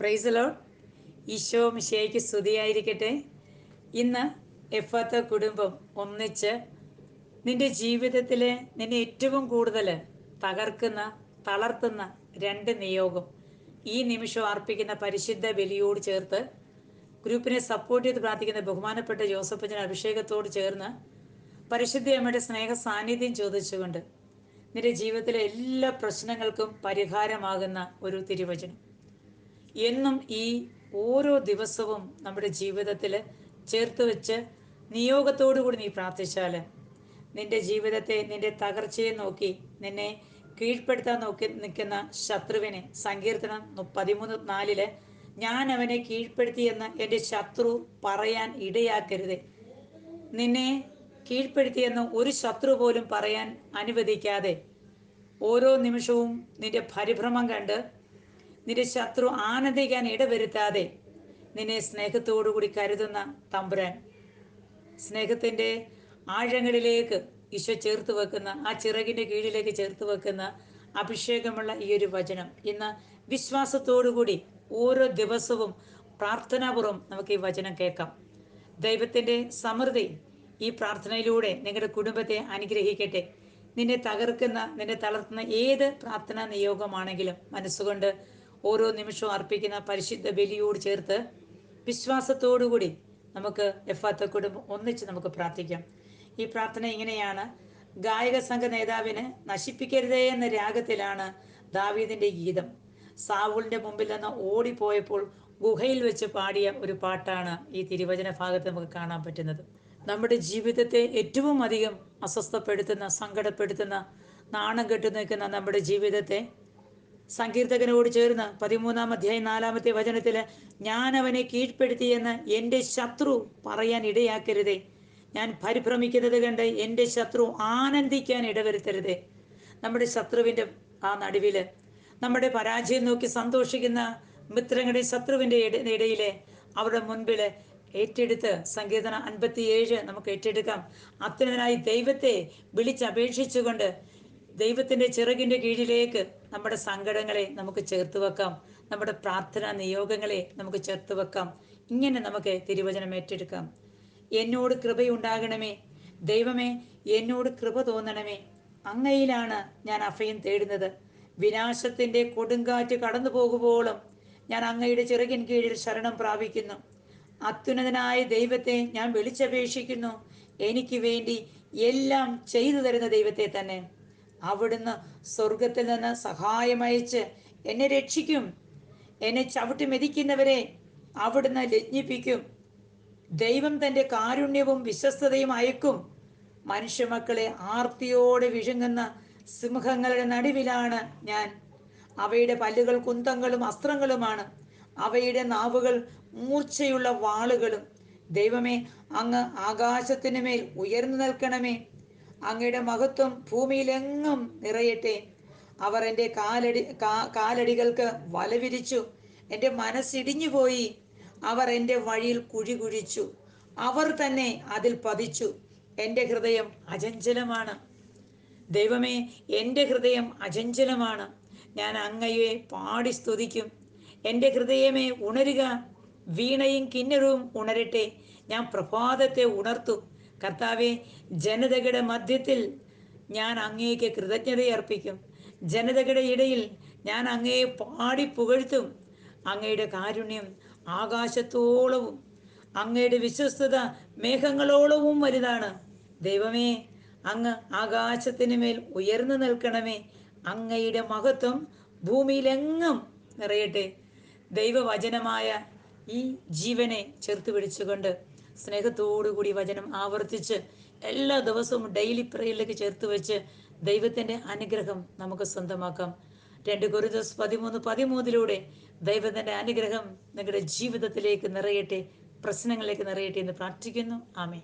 പ്രൈസലോ ഈശോ മിശയ്ക്ക് സ്തുതിയായിരിക്കട്ടെ. ഇന്ന് എഫാത്ത കുടുംബം ഒന്നിച്ച് നിന്റെ ജീവിതത്തിലെ നിന്നെ ഏറ്റവും കൂടുതൽ തകർക്കുന്ന തളർത്തുന്ന രണ്ട് നിയോഗം ഈ നിമിഷം അർപ്പിക്കുന്ന പരിശുദ്ധ ബലിയോട് ചേർത്ത് ഗ്രൂപ്പിനെ സപ്പോർട്ട് ചെയ്ത് പ്രാർത്ഥിക്കുന്ന ബഹുമാനപ്പെട്ട ജോസഫച്ചൻ അഭിഷേകത്തോട് ചേർന്ന് പരിശുദ്ധ അമ്മയുടെ സ്നേഹ സാന്നിധ്യം ചോദിച്ചുകൊണ്ട് നിന്റെ ജീവിതത്തിലെ എല്ലാ പ്രശ്നങ്ങൾക്കും പരിഹാരമാകുന്ന ഒരു തിരുവചനം. എന്നും ഈ ഓരോ ദിവസവും നമ്മുടെ ജീവിതത്തിൽ ചേർത്ത് വെച്ച് നിയോഗത്തോടു കൂടി നീ പ്രാർത്ഥിച്ചാൽ നിന്റെ ജീവിതത്തെ നിന്റെ തകർച്ചയെ നോക്കി നിന്നെ കീഴ്പ്പെടുത്താൻ നോക്കി നിൽക്കുന്ന ശത്രുവിനെ സങ്കീർത്തനം പതിമൂന്ന് നാലിൽ ഞാൻ അവനെ കീഴ്പ്പെടുത്തിയെന്ന് എന്റെ ശത്രു പറയാൻ ഇടയാക്കരുത്. നിന്നെ കീഴ്പ്പെടുത്തിയെന്ന് ഒരു ശത്രു പോലും പറയാൻ അനുവദിക്കാതെ ഓരോ നിമിഷവും നിന്റെ പരിഭ്രമം കണ്ട് നിന്റെ ശത്രു ആനന്ദിക്കാൻ ഇടവരുത്താതെ നിന്നെ സ്നേഹത്തോടുകൂടി കരുതുന്ന തമ്പുരാൻ. സ്നേഹത്തിന്റെ ആഴങ്ങളിലേക്ക് ഈശോ ചേർത്ത് വെക്കുന്ന ആ ചിറകിന്റെ കീഴിലേക്ക് ചേർത്ത് വെക്കുന്ന അഭിഷേകമുള്ള ഈ ഒരു വചനം. ഇന്ന് വിശ്വാസത്തോടുകൂടി ഓരോ ദിവസവും പ്രാർത്ഥനാപൂർവം നമുക്ക് ഈ വചനം കേൾക്കാം. ദൈവത്തിന്റെ സമൃദ്ധി ഈ പ്രാർത്ഥനയിലൂടെ നിങ്ങളുടെ കുടുംബത്തെ അനുഗ്രഹിക്കട്ടെ. നിന്നെ തകർക്കുന്ന നിന്നെ തളർത്തുന്ന ഏത് പ്രാർത്ഥനാ നിയോഗമാണെങ്കിലും മനസ്സുകൊണ്ട് ഓരോ നിമിഷവും അർപ്പിക്കുന്ന പരിശുദ്ധ ബലിയോട് ചേർത്ത് വിശ്വാസത്തോടുകൂടി നമുക്ക് എഫാത്ത കുടുംബം ഒന്നിച്ച് നമുക്ക് പ്രാർത്ഥിക്കാം. ഈ പ്രാർത്ഥന ഇങ്ങനെയാണ്. ഗായക സംഘ നേതാവിന് നശിപ്പിക്കരുതേ എന്ന രാഗത്തിലാണ് ദാവീദിന്റെ ഗീതം. സാവുളിന്റെ മുമ്പിൽ നിന്ന് ഓടിപ്പോയപ്പോൾ ഗുഹയിൽ വെച്ച് പാടിയ ഒരു പാട്ടാണ് ഈ തിരുവചന ഭാഗത്ത് നമുക്ക് കാണാൻ പറ്റുന്നത്. നമ്മുടെ ജീവിതത്തെ ഏറ്റവും അധികം അസ്വസ്ഥപ്പെടുത്തുന്ന സങ്കടപ്പെടുത്തുന്ന നാണം കെട്ടു നിൽക്കുന്ന നമ്മുടെ ജീവിതത്തെ സങ്കീർത്തകനോട് ചേർന്ന് പതിമൂന്നാം അധ്യായം നാലാമത്തെ വചനത്തിൽ ഞാൻ അവനെ കീഴ്പ്പെടുത്തിയെന്ന് എന്റെ ശത്രു പറയാൻ ഇടയാക്കരുതേ. ഞാൻ പരിഭ്രമിക്കുന്നത് കണ്ട് എന്റെ ശത്രു ആനന്ദിക്കാൻ ഇടവരുത്തരുതേ. നമ്മുടെ ശത്രുവിന്റെ ആ നടുവിൽ നമ്മുടെ പരാജയം നോക്കി സന്തോഷിക്കുന്ന മിത്രങ്ങളുടെ ശത്രുവിന്റെ ഇടയിലെ അവരുടെ മുൻപിൽ ഏറ്റെടുത്ത് സങ്കീർത്തന അൻപത്തിയേഴ് നമുക്ക് ഏറ്റെടുക്കാം. അത്യുനനായി ദൈവത്തെ വിളിച്ചപേക്ഷിച്ചുകൊണ്ട് ദൈവത്തിന്റെ ചിറകിന്റെ കീഴിലേക്ക് നമ്മുടെ സങ്കടങ്ങളെ നമുക്ക് ചേർത്ത് വെക്കാം. നമ്മുടെ പ്രാർത്ഥനാ നിയോഗങ്ങളെ നമുക്ക് ചേർത്ത് വെക്കാം. ഇങ്ങനെ നമുക്ക് തിരുവചനം ഏറ്റെടുക്കാം. എന്നോട് കൃപയുണ്ടാകണമേ. ദൈവമേ എന്നോട് കൃപ തോന്നണമേ. അങ്ങയിലാണ് ഞാൻ അഭയം തേടുന്നത്. വിനാശത്തിന്റെ കൊടുങ്കാറ്റ് കടന്നു പോകുമ്പോളും ഞാൻ അങ്ങയുടെ ചിറകിൻ കീഴിൽ ശരണം പ്രാപിക്കുന്നു. അത്യുന്നതനായ ദൈവത്തെ ഞാൻ വിളിച്ചപേക്ഷിക്കുന്നു. എനിക്ക് വേണ്ടി എല്ലാം ചെയ്തു തരുന്ന ദൈവത്തെ തന്നെ. അവിടുന്ന് സ്വർഗത്തിൽ നിന്ന് സഹായമയച്ച് എന്നെ രക്ഷിക്കും. എന്നെ ചവിട്ടി മെതിക്കുന്നവരെ അവിടുന്ന് ലജ്ഞിപ്പിക്കും. ദൈവം തന്റെ കാരുണ്യവും വിശ്വസ്തതയും അയക്കും. മനുഷ്യമക്കളെ ആർത്തിയോടെ വിഴുങ്ങുന്ന സിംഹങ്ങളുടെ നടുവിലാണ് ഞാൻ. അവയുടെ പല്ലുകൾ കുന്തങ്ങളും അസ്ത്രങ്ങളുമാണ്. അവയുടെ നാവുകൾ മൂർച്ചയുള്ള വാളുകളും. ദൈവമേ അങ്ങ് ആകാശത്തിനു മേൽ ഉയർന്നു നിൽക്കണമേ. അങ്ങയുടെ മഹത്വം ഭൂമിയിലെങ്ങും നിറയട്ടെ. അവർ എന്റെ കാലടി കാലടികൾക്ക് വലവിരിച്ചു. എന്റെ മനസ്സിടിഞ്ഞു പോയി. അവർ എന്റെ വഴിയിൽ കുഴി കുഴിച്ചു. അവർ തന്നെ അതിൽ പതിച്ചു. എന്റെ ഹൃദയം അചഞ്ചലമാണ്. ദൈവമേ എന്റെ ഹൃദയം അചഞ്ചലമാണ്. ഞാൻ അങ്ങയെ പാടി സ്തുതിക്കും. എന്റെ ഹൃദയമേ ഉണരുക. വീണയും കിന്നരവും ഉണരട്ടെ. ഞാൻ പ്രഭാതത്തെ ഉണർത്തും. കർത്താവെ ജനതകളുടെ മധ്യത്തിൽ ഞാൻ അങ്ങേക്ക് കൃതജ്ഞതയർപ്പിക്കും. ജനതകളുടെ ഇടയിൽ ഞാൻ അങ്ങയെ പാടി പുകഴ്ത്തും. അങ്ങയുടെ കാരുണ്യം ആകാശത്തോളവും അങ്ങയുടെ വിശ്വസ്തത മേഘങ്ങളോളവും വലുതാണ്. ദൈവമേ അങ്ങ് ആകാശത്തിന് മേൽ ഉയർന്നു നിൽക്കണമേ. അങ്ങയുടെ മഹത്വം ഭൂമിയിലെങ്ങും നിറയട്ടെ. ദൈവവചനമായ ഈ ജീവനെ ചേർത്ത് പിടിച്ചുകൊണ്ട് സ്നേഹത്തോടുകൂടി വചനം ആവർത്തിച്ച് എല്ലാ ദിവസവും ഡെയിലി പ്രേയറിലേക്ക് ചേർത്ത് വെച്ച് ദൈവത്തിന്റെ അനുഗ്രഹം നമുക്ക് സ്വന്തമാക്കാം. രണ്ട് കുരുദോസ് പതിമൂന്ന് പതിമൂന്നിലൂടെ ദൈവത്തിന്റെ അനുഗ്രഹം നിങ്ങളുടെ ജീവിതത്തിലേക്ക് നിറയട്ടെ പ്രശ്നങ്ങളിലേക്ക് നിറയട്ടെ എന്ന് പ്രാർത്ഥിക്കുന്നു. ആമേ